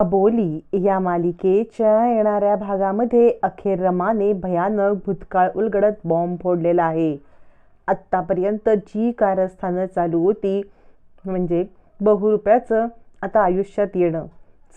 अबोली या मालिकेच्या येणाऱ्या भागामध्ये अखेर रमाने भयानक भूतकाळ उलगडत बॉम्ब फोडलेला आहे. आत्तापर्यंत जी कारस्थानं चालू होती म्हणजे बहुरुप्याचं आता आयुष्यात येणं.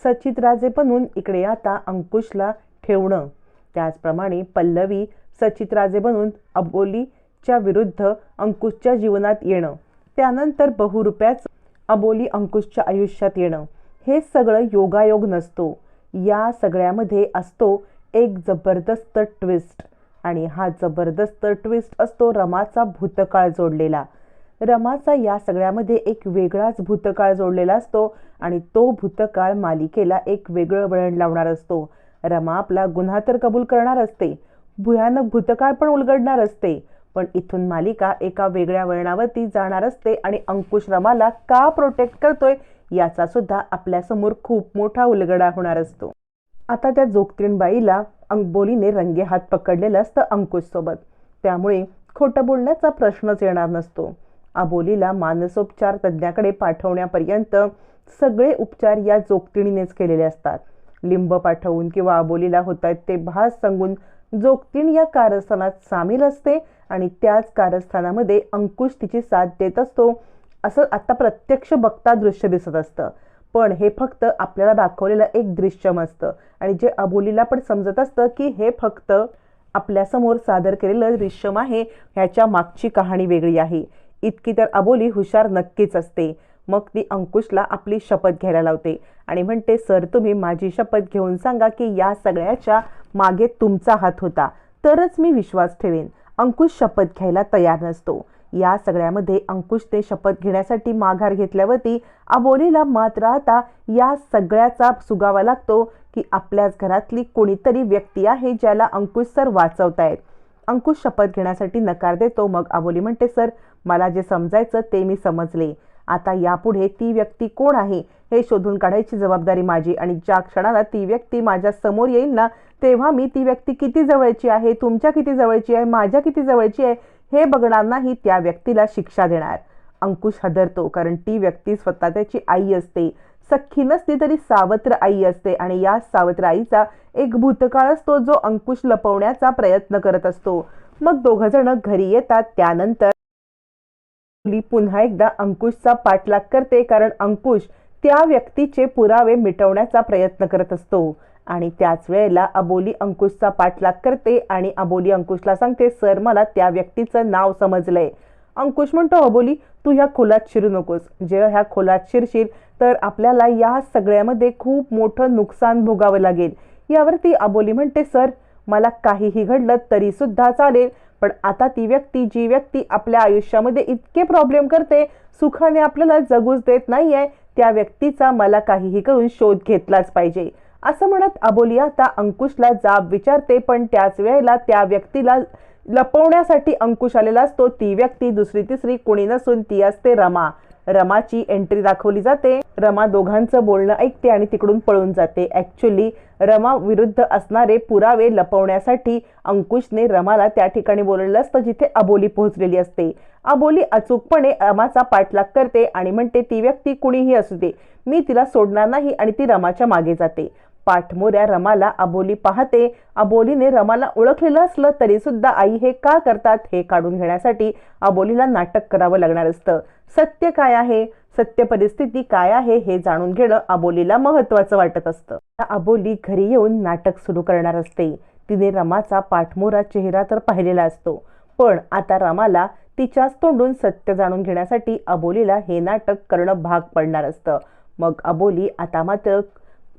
सचित राजे बनून इकडे आता अंकुशला ठेवणं. त्याचप्रमाणे पल्लवी सचित राजे बनून अबोलीच्या विरुद्ध अंकुशच्या जीवनात येणं. त्यानंतर बहुरुप्याचं अबोली अंकुशच्या आयुष्यात येणं. हे सगळं योगायोग नसतो. या सगळ्यामध्ये असतो एक जबरदस्त ट्विस्ट आणि हा जबरदस्त ट्विस्ट असतो रमाचा भूतकाळ जोडलेला. रमाचा या सगळ्यामध्ये एक वेगळाच भूतकाळ जोडलेला असतो आणि तो भूतकाळ मालिकेला एक वेगळं वळण लावणार असतो. रमा आपला गुन्हा तर कबूल करणार असते. भयानक भूतकाळ पण उलगडणार असते. पण इथून मालिका एका वेगळ्या वळणावरती जाणार असते आणि अंकुश रमाला का प्रोटेक्ट करतोय याचा सुद्धा आपल्यासमोर खूप मोठा उलगडा होणार असतो. आता त्या जोगतीणबाईला अंबोलीने रंगे हात पकडलेलं असतं अंकुशसोबत. त्यामुळे खोटं बोलण्याचा प्रश्नच येणार नसतो. अबोलीला मानसोपचार तज्ज्ञाकडे पाठवण्यापर्यंत सगळे उपचार या जोगतिणीनेच केलेले असतात. लिंब पाठवून किंवा अबोलीला होत आहेत ते भास सांगून जोगतीण या कारस्थानात सामील असते आणि त्याच कारस्थानामध्ये अंकुश तिची साथ देत असतो. असं आत्ता प्रत्यक्ष बघता दृश्य दिसत असतं. पण हे फक्त आपल्याला दाखवलेलं एक दृश्यम असतं. आणि जे अबोलीला पण समजत असतं की हे फक्त आपल्यासमोर सादर केलेलं दृश्यम आहे ह्याच्या मागची कहाणी वेगळी आहे. इतकी तर अबोली हुशार नक्कीच असते. मग ती अंकुशला आपली शपथ घ्यायला लावते. आणि म्हणते सर तुम्ही माझी शपथ घेऊन सांगा की या सगळ्याच्या मागे तुमचा हात होता. तरच मी विश्वास ठेवेन. अंकुश शपथ घ्यायला तयार नसतो. या सगळ्यामध्ये अंकुश ते शपथ घेण्यासाठी माघार घेतल्यावरती अबोलीला मात्र आता या सगळ्याचा सुगावा लागतो की आपल्याच घरातली कोणीतरी व्यक्ती आहे ज्याला अंकुश सर वाचवतायत. अंकुश शपथ घेण्यासाठी नकार देतो. मग अबोली म्हणते सर मला जे समजायचं ते मी समजले. आता यापुढे ती व्यक्ती कोण आहे हे शोधून काढायची जबाबदारी माझी आणि ज्या क्षणाला ती व्यक्ती माझ्यासमोर येईल ना तेव्हा मी ती व्यक्ती किती जवळची आहे तुमच्या किती जवळची आहे माझ्या किती जवळची आहे हे बघणार नाही त्या व्यक्तीला शिक्षा देणार. अंकुश हदरतो कारण ती व्यक्ती स्वतः त्याची आई असते. सख्खी नसती तरी सावत्र आई असते आणि या सावत्र आईचा एक भूतकाळ असतो जो अंकुश लपवण्याचा प्रयत्न करत असतो. मग दोघ जण घरी येतात त्यानंतर पुन्हा एकदा अंकुशचा पाठलाग करते कारण अंकुश त्या व्यक्तीचे पुरावे मिटवण्याचा प्रयत्न करत असतो. आणि त्याच वेळेला अबोली अंकुशचा पाठलाग करते आणि अबोली अंकुशला सांगते सर मला त्या व्यक्तीचं नाव समजलंय. अंकुश म्हणतो अबोली तू ह्या खोलात शिरू नकोस. जेव्हा ह्या खोलात शिरशील तर आपल्याला या सगळ्यामध्ये खूप मोठं नुकसान भोगावं लागेल. यावरती अबोली म्हणते सर मला काहीही घडलं तरी सुद्धा चालेल पण आता ती व्यक्ती जी व्यक्ती आपल्या आयुष्यामध्ये इतके प्रॉब्लेम करते सुखाने आपल्याला जगूच देत नाहीये त्या व्यक्तीचा मला काहीही करून शोध घेतलाच पाहिजे. असं म्हणत अबोली आता अंकुशला जाब विचारते पण त्याच वेळेला त्या व्यक्तीला लपवण्यासाठी अंकुश आलेला असतो. ती व्यक्ती दुसरी तिसरी कोणी नसून ती असते रमा. रमाची एंट्री दाखवली जाते. रमा दोघांचं बोलणं ऐकते आणि तिकडून पळून जाते. ऍक्च्युली रमा विरुद्ध असणारे पुरावे लपवण्यासाठी अंकुशने रमाला त्या ठिकाणी बोलवलं असतं जिथे अबोली पोहोचलेली असते. अबोली अचूकपणे रमाचा पाठलाग करते आणि म्हणते ती व्यक्ती कुणीही असू दे. मी तिला सोडणार नाही आणि ती रमाच्या मागे जाते. पाठमोऱ्या रमाला अबोली पाहते. अबोलीने रमाला ओळखलेलं असलं तरी सुद्धा आई हे का करतात हे काढून घेण्यासाठी अबोलीला नाटक करावं लागणार असतं. सत्य काय आहे? सत्य परिस्थिती काय आहे हे जाणून घेणं अबोलीला महत्वाचं वाटत असतं. अबोली घरी येऊन नाटक सुरू करणार असते. तिने रमाचा पाठमोरा चेहरा तर पाहिलेला असतो. पण आता रमाला तिच्याच तोंडून सत्य जाणून घेण्यासाठी अबोलीला हे नाटक करणं भाग पडणार असतं. मग अबोली आता मात्र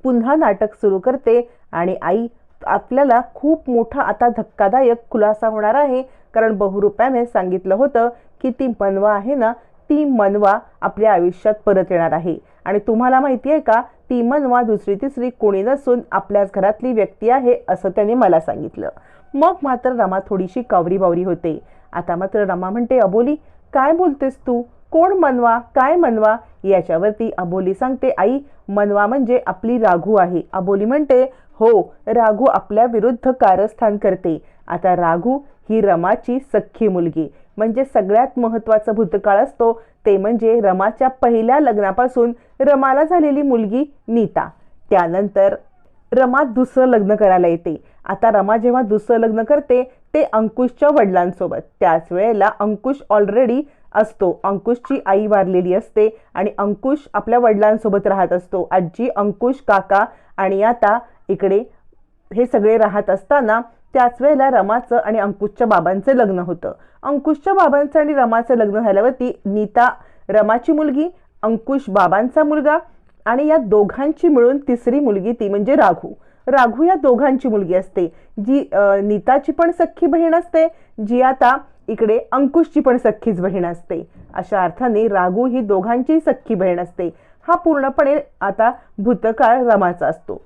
पुन्हा नाटक सुरू करते आणि आई आपल्याला खूप मोठा आता धक्कादायक खुलासा होणार आहे. कारण बहुरूप्याने सांगितलं होतं की ती मनवा आहे ना ती मनवा आपल्या आयुष्यात परत येणार आहे. आणि तुम्हाला माहिती आहे का ती मनवा दुसरी तिसरी कोणी नसून आपल्याच घरातली व्यक्ती आहे असं त्याने मला सांगितलं. मग मात्र रमा थोडीशी कावरी बावरी होते. आता मात्र रमा म्हणते अबोली काय बोलतेस तू? कोण मनवा काय मनवा? याच्यावरती अबोली सांगते आई मनवा म्हणजे आपली राघू आहे. अबोली म्हणते हो राघू आपल्या विरुद्ध कारस्थान करते. आता राघू ही रमाची सख्खी मुलगी. म्हणजे सगळ्यात महत्त्वाचा भूतकाळ असतो ते म्हणजे रमाच्या पहिल्या लग्नापासून रमाला झालेली मुलगी नीता. त्यानंतर रमा दुसरं लग्न करायला येते. आता रमा जेव्हा दुसरं लग्न करते ते अंकुशच्या वडिलांसोबत. त्याच वेळेला अंकुश ऑलरेडी असतो. अंकुशची आई वारलेली असते आणि अंकुश आपल्या वडिलांसोबत राहत असतो. आजी अंकुश काका आणि आता इकडे हे सगळे राहत असताना त्याच वेळेला रमाचं आणि अंकुशच्या बाबांचं लग्न होतं. अंकुशच्या बाबांचं आणि रमाचं लग्न झाल्यावरती नीता रमाची मुलगी अंकुश बाबांचा मुलगा आणि या दोघांची मिळून तिसरी मुलगी ती म्हणजे राघू. राघू या दोघांची मुलगी असते. जी नीताची पण सख्खी बहीण असते. जी आता इकडे अंकुशची पण सख्खीच बहीण असते. अशा अर्थाने राघू ही दोघांची सख्खी बहीण असते. हा पूर्णपणे आता भूतकाळ रमाचा असतो.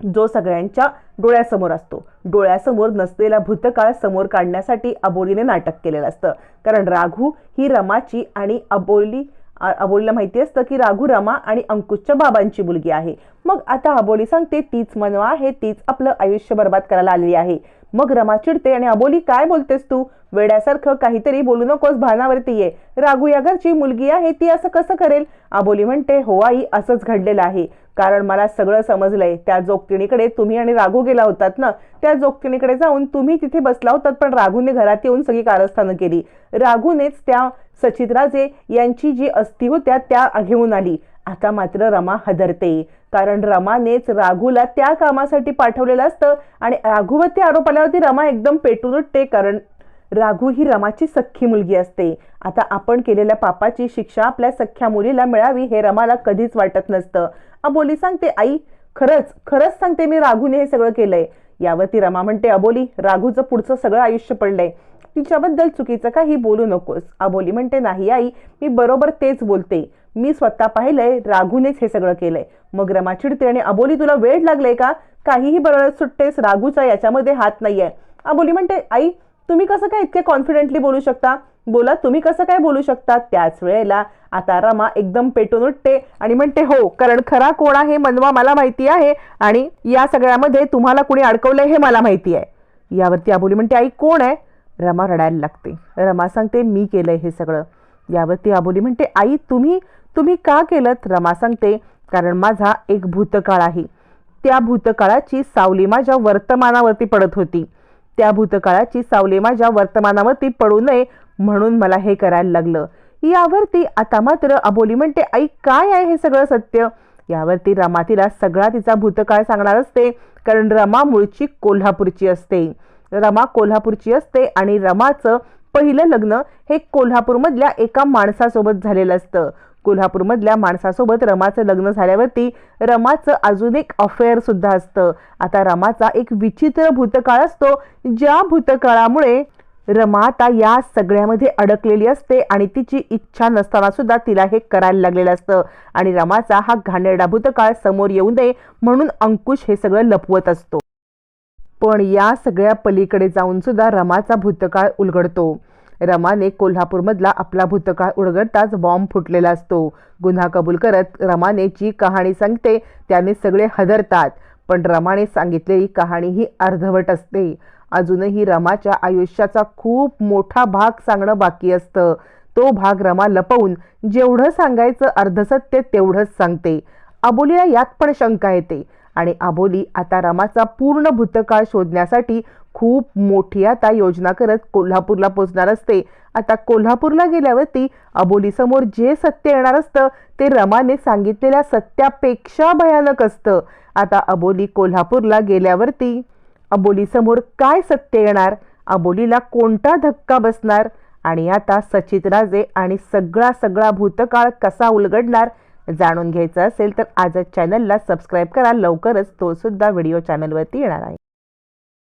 जो सगळ्यांच्या डोळ्यासमोर असतो. डोळ्यासमोर नसलेला भूतकाळ समोर काढण्यासाठी अबोलीने नाटक केलेलं असतं. कारण राघू ही रमाची आणि अबोली अबोलीला माहिती असतं की राघू रमा आणि अंकुशच्या बाबांची मुलगी आहे. मग आता अबोली सांगते तीच मनवा आहे तीच आपलं आयुष्य बर्बाद करायला आलेली आहे. मग रमा चिडते आणि अबोली काय बोलतेस तू? वेड्यासारखं काहीतरी बोलू नकोस भानावरती ये. रागू या घरची मुलगी आहे ती असं कसं करेल? अबोली म्हणते हो आई असंच घडलेलं आहे. कारण मला सगळं समजलंय. त्या जोगतिणीकडे तुम्ही आणि राघू गेला होतात ना त्या जोगतिणीकडे जाऊन तुम्ही तिथे बसला होतात पण राघूने घरात येऊन सगळी कारस्थानं केली. राघूनेच त्या सचित्राजे यांची जी अस्थी होत्या त्या घेऊन आली. आता मात्र रमा हदरते. कारण रमानेच राघूला त्या कामासाठी पाठवलेलं असतं आणि राघूवरती आरोप आल्यावरती रमा एकदम पेटून उठते. कारण राघू ही रमाची सख्खी मुलगी असते. आता आपण केलेल्या पापाची शिक्षा आपल्या सख्ख्या मुलीला मिळावी हे रमाला कधीच वाटत नसतं. अबोली सांगते आई खरंच खरंच सांगते मी राघूने हे सगळं केलंय. यावरती रमा म्हणते अबोली राघूचं पुढचं सगळं आयुष्य पडलंय. तिच्याबद्दल चुकीचं काही बोलू नकोस. अबोली म्हणते नाही आई मी बरोबर तेच बोलते. मी स्वतः पाहिलंय राघूनेच हे सगळं केलंय. मग रमा चिडते आणि अबोली तुला वेळ लागलाय का? काहीही बरोबर सुटतेस राघूचा याच्यामध्ये हात नाहीये. अबोली म्हणते आई तुम्ही कसं काय इतके कॉन्फिडेंटली बोलू शकता? बोला तुम्ही कसं काय बोलू शकता? त्याच वेळेला आता रमा एकदम पेटून उठते आणि म्हणते हो कारण खरा कोण आहे मनवा मला माहिती आहे आणि या सगळ्यामध्ये तुम्हाला कुणी अडकवलंय हे मला माहिती आहे. यावरती आबोली म्हणते आई कोण आहे? रमा रडायला लागते. रमा सांगते मी केलंय हे सगळं. यावरती आबोली म्हणते आई तुम्ही तुम्ही का केलं रमा सांगते कारण माझा एक भूतकाळ आहे. त्या भूतकाळाची सावली माझ्या वर्तमानावरती पडत होती. त्या भूतकाळाची सावली माझ्या वर्तमानावरती पडू नये म्हणून मला हे करायला लागलं. यावरती आता मात्र अबोली म्हणते आई काय आहे हे सगळं सत्य? यावरती रमा तिला सगळा तिचा भूतकाळ सांगणार असते कारण रमा मूळची कोल्हापूरची असते. रमा कोल्हापूरची असते आणि रमाचं पहिलं लग्न हे कोल्हापूरमधल्या एका माणसासोबत झालेलं असतं. कोल्हापूरमधल्या माणसासोबत रमाचं लग्न झाल्यावरती रमाचं अजून एक अफेअर सुद्धा असतं. आता रमाचा एक विचित्र भूतकाळ असतो ज्या भूतकाळामुळे रमा आता या सगळ्यामध्ये अडकलेली असते आणि तिची इच्छा नसताना सुद्धा तिला हे करायला लागलेलं असतं. आणि रमाचा हा घाणेरडा भूतकाळ समोर येऊ नये म्हणून अंकुश हे सगळं लपवत असतो. पण या सगळ्या पलीकडे जाऊन सुद्धा रमाचा भूतकाळ उलगडतो. रमाने कोल्हापूरमधला आपला भूतकाळ उडगडताच बॉम्ब फुटलेला असतो. गुन्हा कबूल करत रमाने जी कहाणी सांगते त्याने सगळे हदरतात. पण रमाने सांगितलेली कहाणी ही अर्धवट असते. अजूनही रमाच्या आयुष्याचा खूप मोठा भाग सांगणं बाकी असतं. तो भाग रमा लपवून जेवढं सांगायचं अर्धसत्य तेवढंच सांगते. अबोलीला यात पण शंका येते. आणि अबोली आता रमाचा पूर्ण भूतकाळ शोधण्यासाठी खूप मोठी आता योजना करत कोल्हापूरला पोचणार असते. आता कोल्हापूरला गेल्यावरती अबोलीसमोर जे सत्य येणार असतं ते रमाने सांगितलेल्या सत्यापेक्षा भयानक असतं. आता अबोली कोल्हापूरला गेल्यावरती अबोलीसमोर काय सत्य येणार? अबोलीला कोणता धक्का बसणार? आणि आता सचित राजे आणि सगळा सगळा भूतकाळ कसा उलगडणार? जाणून घ्यायचं असेल तर आजच चॅनलला सबस्क्राईब करा. लवकरच तो सुद्धा व्हिडिओ चॅनलवरती येणार आहे.